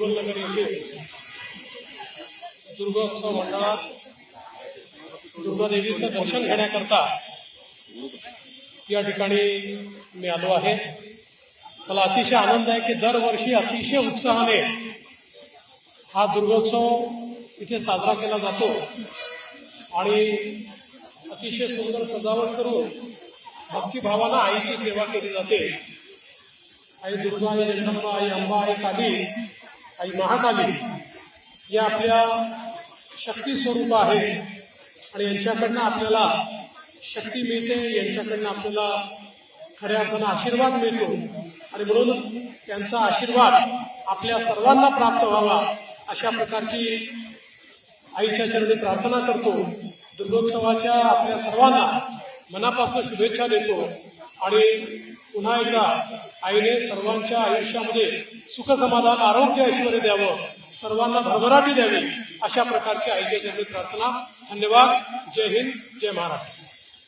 उज्ज्वलनगर येथे म्हणजे? दुर्गोत्सव मंडळात दुर्गादेवीचं दर्शन घेण्याकरता या ठिकाणी मी आलो आहे. मला अतिशय आनंद आहे की दरवर्षी अतिशय उत्साहाने हा दुर्गोत्सव इथे साजरा केला जातो आणि अतिशय सुंदर सजावट करून भक्तिभावानं आईची सेवा केली जाते. आई दुर्गा आई जगदंबा आई अंबा आई काली आई महाकाली या आपल्या शक्ती स्वरूप आहे आणि यांच्याकडनं आपल्याला शक्ती मिळते यांच्याकडनं आपल्याला खऱ्या अर्थानं आशीर्वाद मिळतो. आणि म्हणून त्यांचा आशीर्वाद आपल्या सर्वांना प्राप्त व्हावा अशा प्रकारची आईच्या चरणी प्रार्थना करतो. दुर्गोत्सवाच्या आपल्या सर्वांना मनापासून शुभेच्छा देतो. आणि पुन्हा एकदा आईने सर्वांच्या आयुष्यामध्ये सुख समाधान आरोग्य ऐश्वर द्यावं सर्वांना भरभराटी द्यावी अशा प्रकारची आईच्या चरणी प्रार्थना धन्यवाद. जय हिंद जय महाराष्ट्र.